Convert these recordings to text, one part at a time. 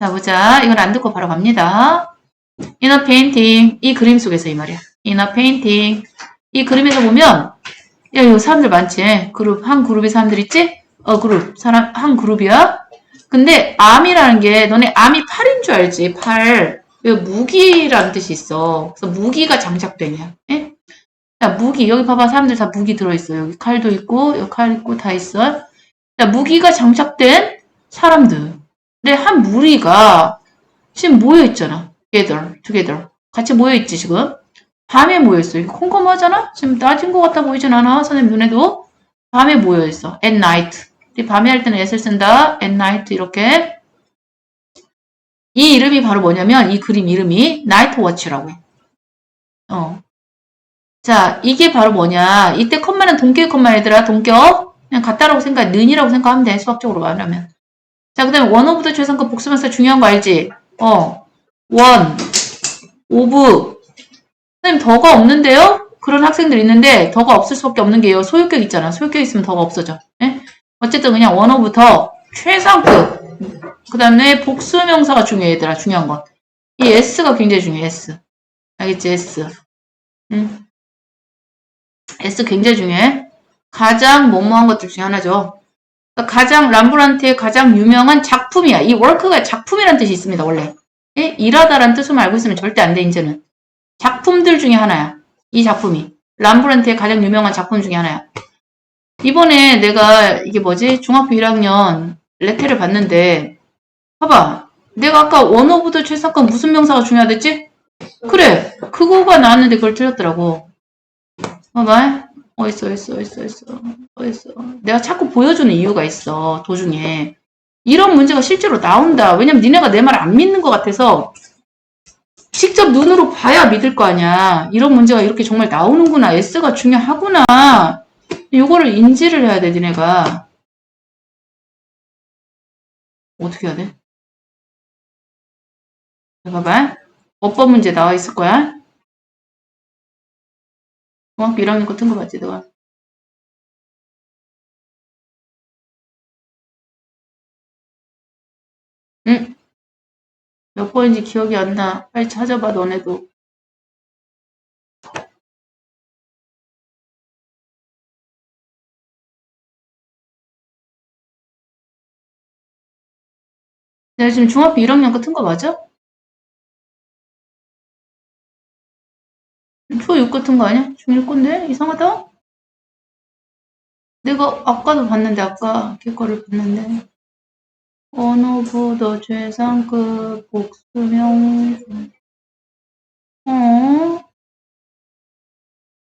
자, 보자. 이건 안 듣고 바로 갑니다. 인어 페인팅. 이 그림 속에서 이 말이야. 인어 페인팅. 이 그림에서 보면, 야, 이거 사람들 많지? 그룹, 한 그룹의 사람들 있지? 어, 그룹. 사람, 한 그룹이야? 근데, 암이라는 게, 너네 암이 팔인 줄 알지? 팔. 여기 무기라는 뜻이 있어. 그래서 무기가 장착되냐. 예? 자, 무기. 여기 봐봐. 사람들 다 무기 들어있어. 여기 칼도 있고, 여기 칼 있고, 다 있어. 자, 무기가 장착된 사람들. 근데 한 무리가 지금 모여있잖아. together, together. 같이 모여있지, 지금. 밤에 모여있어. 이거 컴컴하잖아? 지금 낮은 것 같아 보이진 않아? 선생님 눈에도. 밤에 모여있어. at night. 밤에 할 때는 s를 쓴다. at night, 이렇게. 이 이름이 바로 뭐냐면, 이 그림 이름이 night watch라고 해. 어. 자, 이게 바로 뭐냐. 이때 컴마는 동격 컴마 얘들아, 동격. 그냥 같다라고 생각해. 는이라고 생각하면 돼. 수학적으로 말하면. 자, 그 다음에 원 오브도 최상급 복수명사 중요한 거 알지? 어. 원. 오브. 선생님, 더가 없는데요? 그런 학생들 있는데, 더가 없을 수밖에 없는 게요. 소유격 있잖아. 소유격 있으면 더가 없어져. 예? 어쨌든 그냥 원 오브 더 최상급. 그 다음에 복수명사가 중요해, 얘들아. 중요한 건. 이 S가 굉장히 중요해, S. 알겠지? S. 응? S 굉장히 중요해. 가장 뭐뭐한 것들 중에 하나죠. 그러니까 가장 람브란트의 가장 유명한 작품이야. 이 work가 작품이란 뜻이 있습니다. 원래. 예? 일하다라는 뜻을 알고 있으면 절대 안 돼. 이제는 작품들 중에 하나야. 이 작품이 람브란트의 가장 유명한 작품 중에 하나야. 이번에 내가 이게 뭐지 중학교 1학년 레테를 봤는데 봐봐. 내가 아까 원오브도 최상급 무슨 명사가 중요하댔지? 그래. 그거가 나왔는데 그걸 틀렸더라고. 봐봐. 어딨어, 어딨어, 어딨어, 어딨어, 어딨어. 내가 자꾸 보여주는 이유가 있어, 도중에. 이런 문제가 실제로 나온다. 왜냐면 니네가 내 말 안 믿는 것 같아서 직접 눈으로 봐야 믿을 거 아니야. 이런 문제가 이렇게 정말 나오는구나. S가 중요하구나. 요거를 인지를 해야 돼, 니네가. 어떻게 해야 돼? 자, 봐봐. 어법 문제 나와 있을 거야. 중학교 1학년 거 봤지, 너가? 응? 몇 번인지 기억이 안 나. 빨리 찾아봐, 너네도. 내가 지금 중학교 1학년 거튼거 맞아? 6 같은 거 아니야? 중1 건데? 이상하다? 내가 아까도 봤는데, 아까 걔 거를 봤는데. 언어보다 최상급 복수명 어?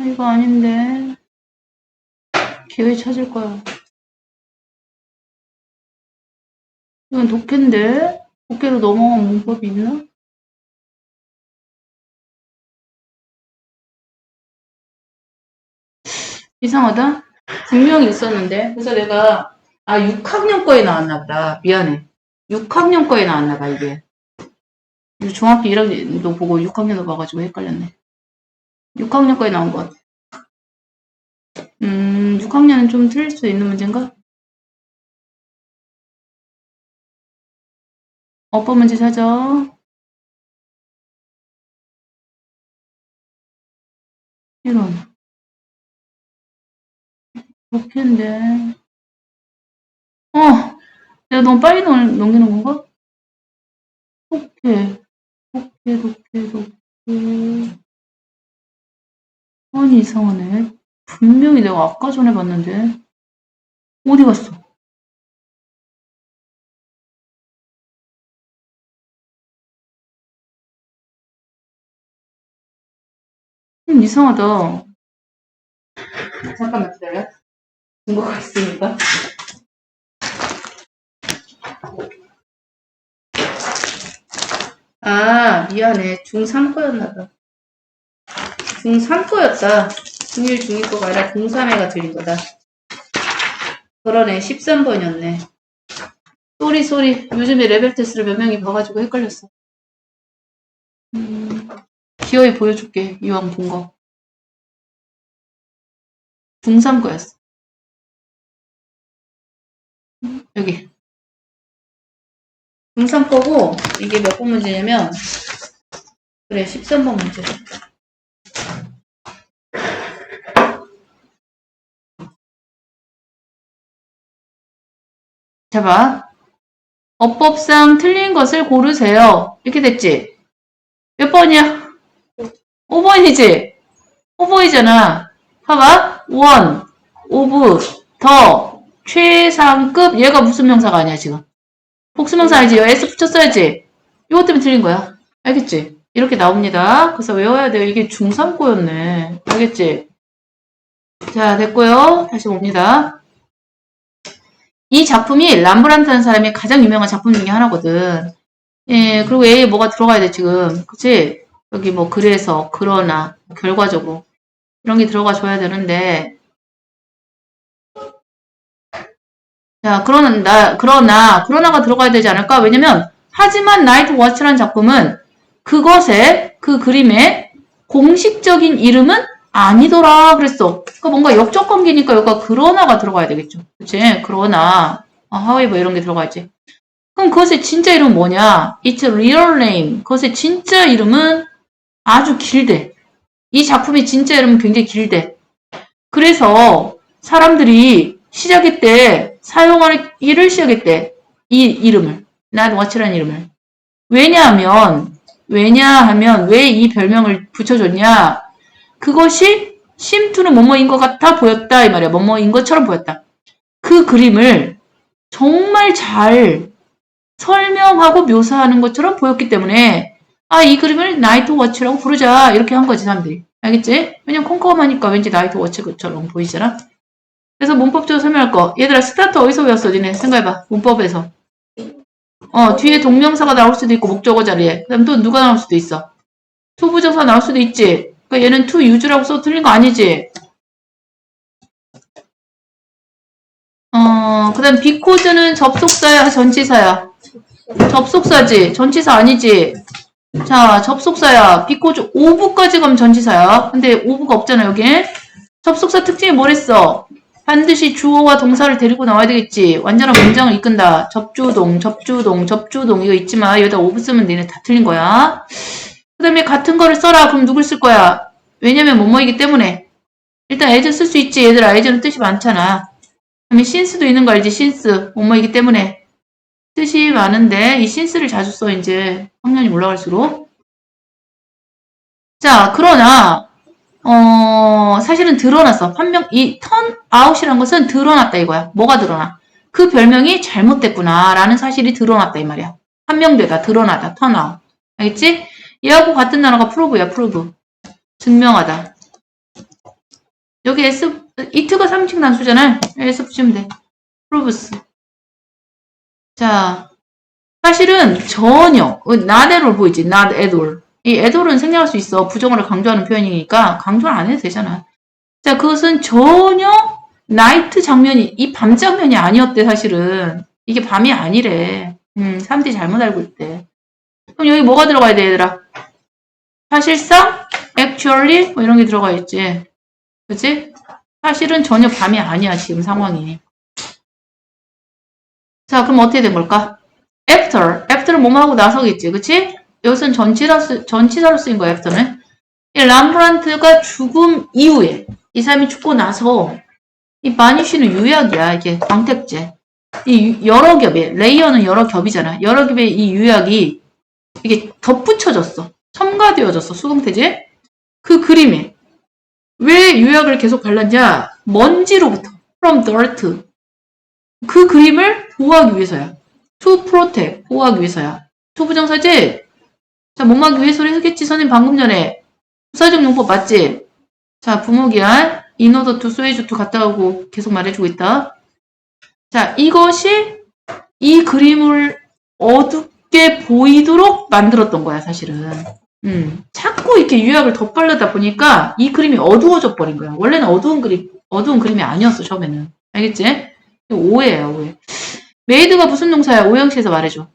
이거 아닌데. 기회 찾을 거야. 이건 독해인데? 독해로 넘어간 문법이 있나? 이상하다? 분명히 있었는데. 그래서 내가, 아, 6학년 거에 나왔나 보다. 미안해. 6학년 거에 나왔나 봐, 이게. 중학교 1학년도 보고 6학년도 봐가지고 헷갈렸네. 6학년 거에 나온 것 같아. 음, 6학년은 좀 틀릴 수 있는 문제인가? 어법 문제 찾아. 이런. 독해인데. 어, 내가 너무 빨리 넘, 넘기는 건가? 독해, 독해, 독해, 독해. 아니, 이상하네. 분명히 내가 아까 전에 봤는데. 어디 갔어? 음, 이상하다. 잠깐만 기다려. 증거가 있으니까. 아, 미안해. 중3 거였나봐. 중3 거였다. 중1, 중2 거가 아니라 중3애가 들린 거다. 그러네. 13번이었네. 쏘리, 쏘리. 요즘에 레벨 테스트를 몇 명이 봐가지고 헷갈렸어. 음, 기어이 보여줄게. 이왕 본 거. 중3 거였어. 여기. 중3 거고, 이게 몇 번 문제냐면, 그래, 13번 문제. 자, 봐. 어법상 틀린 것을 고르세요. 이렇게 됐지? 몇 번이야? 5번이지? 5번이잖아. 봐봐. 원, 오브, 더, 최상급. 얘가 무슨 명사가 아니야, 지금. 복수명사 알지? 여기 S 붙였어야지. 이것 때문에 틀린 거야. 알겠지? 이렇게 나옵니다. 그래서 외워야 돼요. 이게 중3고였네. 알겠지? 자, 됐고요. 다시 봅니다. 이 작품이 람브란트라는 사람이 가장 유명한 작품 중에 하나거든. 예, 그리고 A에 뭐가 들어가야 돼, 지금. 그치? 여기 뭐, 그래서, 그러나, 결과적으로. 이런 게 들어가 줘야 되는데. 자, 그러나, 그러나, 그러나가 들어가야 되지 않을까? 왜냐면, 하지만 나이트 워치라는 작품은 그것의, 그 그림의 공식적인 이름은 아니더라 그랬어. 그러니까 뭔가 역적 관계니까 여기가 그러나가 들어가야 되겠죠. 그치? 그러나, 아, however 이런 게 들어가야지. 그럼 그것의 진짜 이름은 뭐냐? It's real name. 그것의 진짜 이름은 아주 길대. 이 작품의 진짜 이름은 굉장히 길대. 그래서 사람들이 시작할 때 사용하는 시작할 때이 이름을 not watch라는 이름을 왜냐하면 왜냐하면 왜 이 별명을 붙여줬냐? 그것이 심투는 뭐뭐인 것 같아 보였다 이 말이야. 뭐뭐인 것처럼 보였다. 그 그림을 정말 잘 설명하고 묘사하는 것처럼 보였기 때문에 아 이 그림을 나이트 워치라고 부르자 이렇게 한 거지 사람들이 알겠지? 왜냐면 컴컴하니까 왠지 나이트 워치처럼 보이잖아. 그래서 문법적으로 설명할 거 얘들아 스타트 어디서 배웠어 니네 생각해봐 문법에서 어 뒤에 동명사가 나올 수도 있고 목적어 자리에 그 다음 또 누가 나올 수도 있어 투부정사 나올 수도 있지 그러니까 얘는 to use라고 써 틀린 거 아니지? 어, 그 다음 because 접속사야, 전치사야? 접속사지. 전치사 아니지? 자, 접속사야. because of까지 가면 전치사야. 근데 of가 없잖아, 여기. 접속사 특징이 뭐랬어? 반드시 주어와 동사를 데리고 나와야 되겠지. 완전한 문장을 이끈다. 접주동, 접주동, 접주동. 이거 있지만 여기다 of 쓰면 니네 다 틀린 거야. 그 다음에 같은 거를 써라. 그럼 누굴 쓸 거야? 왜냐면 뭐뭐이기 때문에. 일단 as 쓸수 있지. 얘들아, as는 뜻이 많잖아. 그 다음에 since도 있는 거 알지? since. 뭐뭐이기 때문에. 뜻이 많은데, 이 since를 자주 써, 이제. 학년이 올라갈수록. 자, 그러나, 어, 사실은 드러났어. 판명, 이 out이란 것은 드러났다 이거야. 뭐가 드러나? 그 별명이 잘못됐구나. 라는 사실이 드러났다 이 말이야. 판명되다, 드러나다, out. 알겠지? 얘하고 같은 단어가 prove야, prove. 증명하다. 여기 S, 이트가 3층 단수잖아. S 붙이면 돼. proves. 자, 사실은 전혀, all 보이지? not. 이 all은 생략할 수 있어. 부정어를 강조하는 표현이니까 강조를 안 해도 되잖아. 자, 그것은 전혀 나이트 장면이, 이 밤 장면이 아니었대, 사실은. 이게 밤이 아니래. 음, 사람들이 잘못 알고 있대. 그럼 여기 뭐가 들어가야 돼, 얘들아? 사실상, actually, 뭐 이런 게 들어가 있지. 그치? 사실은 전혀 밤이 아니야, 지금 상황이. 자, 그럼 어떻게 된 걸까? after. after는 뭐뭐 하고 나서겠지, 그치? 여기서는 전치사, 쓰- 전치사로 쓰인 거야, after는. 이 람브란트가 죽음 이후에, 이 사람이 죽고 나서, 이 마니쉬는 유약이야, 이게 광택제. 이 유- 여러 겹에, 레이어는 여러 겹이잖아. 여러 겹의 이 유약이 이게 덧붙여졌어. 첨가되어졌어, 수동태지? 그 그림에. 왜 유약을 계속 발랐냐? 먼지로부터. from dirt. 그 그림을 보호하기 위해서야. to protect. 보호하기 위해서야. to 부정사지? 자, 못 막기 위해서를 했겠지, 선생님 방금 전에. 부사적 용법 맞지? 자, 부모기한 so as to 갔다 오고 계속 말해주고 있다. 자, 이것이 이 그림을 어둡게 보이도록 만들었던 거야, 사실은. 음, 자꾸 이렇게 유약을 덧바르다 보니까 이 그림이 어두워져 버린 거야. 원래는 어두운 그림, 어두운 그림이 아니었어, 처음에는. 알겠지? 오해야, 오해. 메이드가 무슨 동사야? 오형식에서 말해줘.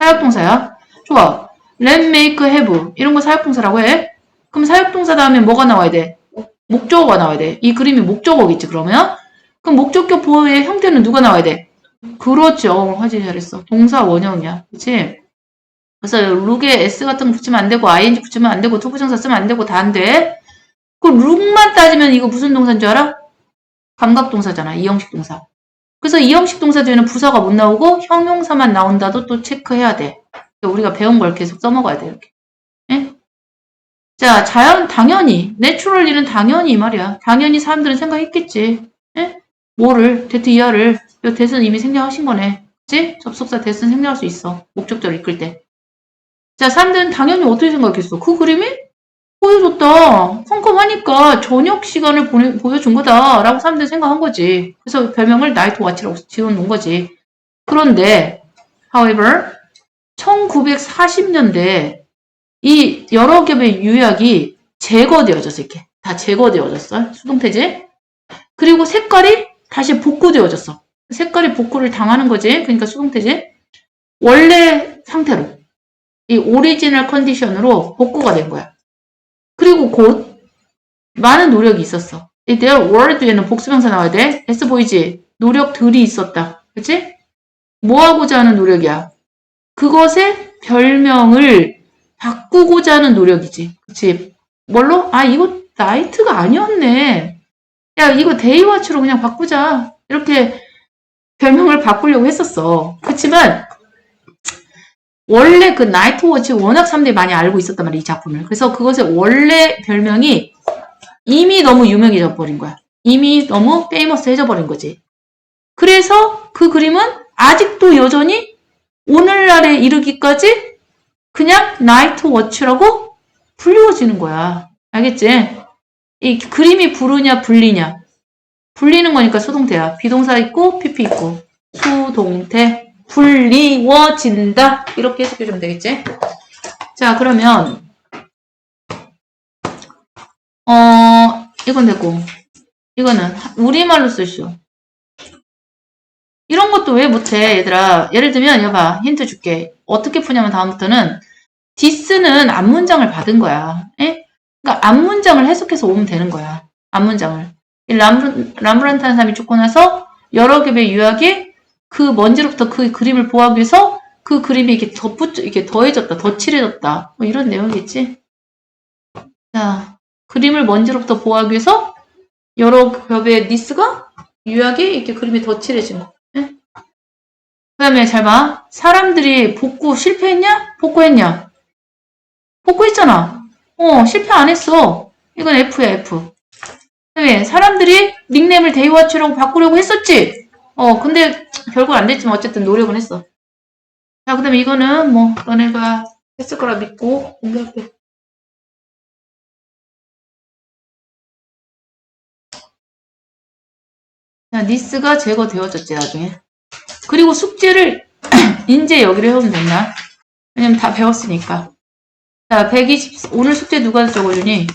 사역동사야. 좋아. Let, make, have. 이런 거 사역동사라고 해. 그럼 사역동사 다음에 뭐가 나와야 돼? 목적어가 나와야 돼. 이 그림이 목적어겠지, 그러면? 그럼 목적격 보호의 형태는 누가 나와야 돼? 그렇죠. 하지 잘했어. 동사 원형이야. 그치? 그래서 룩에 s 같은 거 붙이면 안 되고 ing 붙이면 안 되고 투부정사 쓰면 안 되고 다 안 돼. 그 룩만 따지면 이거 무슨 동사인 줄 알아? 감각동사잖아. 이형식 동사. 그래서 이형식 동사 뒤에는 부사가 못 나오고 형용사만 나온다도 또 체크해야 돼. 우리가 배운 걸 계속 써먹어야 돼. 이렇게. 예? 자, 자연 당연히 내추럴리는 당연히 이 말이야. 당연히 사람들은 생각했겠지. 예? 뭐를 데트 이하를 요 데스는 이미 생략하신 거네. 그치? 접속사 데스는 생략할 수 있어. 목적절 이끌 때. 자, 사람들은 당연히 어떻게 생각했어? 그 그림이 보여줬다. 컴컴하니까 저녁 시간을 보내, 보여준 거다. 라고 사람들이 생각한 거지. 그래서 별명을 나이트 와치라고 지어놓은 거지. 그런데, however, 1940년대 이 여러 겹의 유약이 제거되어졌어. 이렇게. 다 제거되어졌어. 수동태지. 그리고 색깔이 다시 복구되어졌어. 색깔이 복구를 당하는 거지. 그러니까 수동태지. 원래 상태로. 이 오리지널 컨디션으로 복구가 된 거야. 그리고 곧 많은 노력이 있었어. 이 their were 뒤에는 복수명사 나와야 돼. S 보이지? 노력들이 있었다. 그치? 뭐 하고자 하는 노력이야? 그것의 별명을 바꾸고자 하는 노력이지. 그치? 뭘로? 아, 이거 나이트가 아니었네. 야, 이거 데이워치로 그냥 바꾸자. 이렇게 별명을 바꾸려고 했었어. 그치만, 원래 그 나이트워치 워낙 사람들이 많이 알고 있었단 말이야, 이 작품을. 그래서 그것의 원래 별명이 이미 너무 유명해져 버린 거야. 이미 너무 페이머스해져 버린 거지. 그래서 그 그림은 아직도 여전히 오늘날에 이르기까지 그냥 나이트 워치라고 불리워지는 거야. 알겠지? 이 그림이 부르냐, 불리냐. 불리는 거니까 수동태야. 비동사 있고, PP 있고. 수동태. 불리워진다. 이렇게 해석해 주면 되겠지? 자, 그러면, 어, 이건 됐고. 이거는 우리말로 쓰시오. 이런 것도 왜 못해, 얘들아. 예를 들면, 여봐. 힌트 줄게. 어떻게 푸냐면 다음부터는 디스는 앞문장을 받은 거야. 예? 그러니까 앞문장을 해석해서 오면 되는 거야. 앞문장을. 이 람브, 람브란트라는 사람이 죽고 나서 여러 겹의 유학이 그 먼지로부터 그 그림을 보호하기 위해서 그 그림이 이렇게 덧붙, 이렇게 더해졌다, 덧칠해졌다. 뭐 이런 내용이겠지. 자, 그림을 먼지로부터 보호하기 위해서 여러 겹의 니스가 유학이 이렇게 그림이 덧칠해진 거. 다음에 잘 봐. 사람들이 복구 실패했냐? 복구했냐? 복구했잖아. 어, 실패 안 했어. 이건 F야, F. 왜? 사람들이 닉네임을 데이워치라고 바꾸려고 했었지? 어, 근데 결국 안 됐지만 어쨌든 노력은 했어. 자, 그 다음에 이거는 뭐, 너네가 했을 거라 믿고 공개할게. 자, 니스가 제거되어졌지, 나중에. 그리고 숙제를 이제 여기로 해오면 됐나? 왜냐면 다 배웠으니까. 자, 120, 오늘 숙제 누가 적어주니?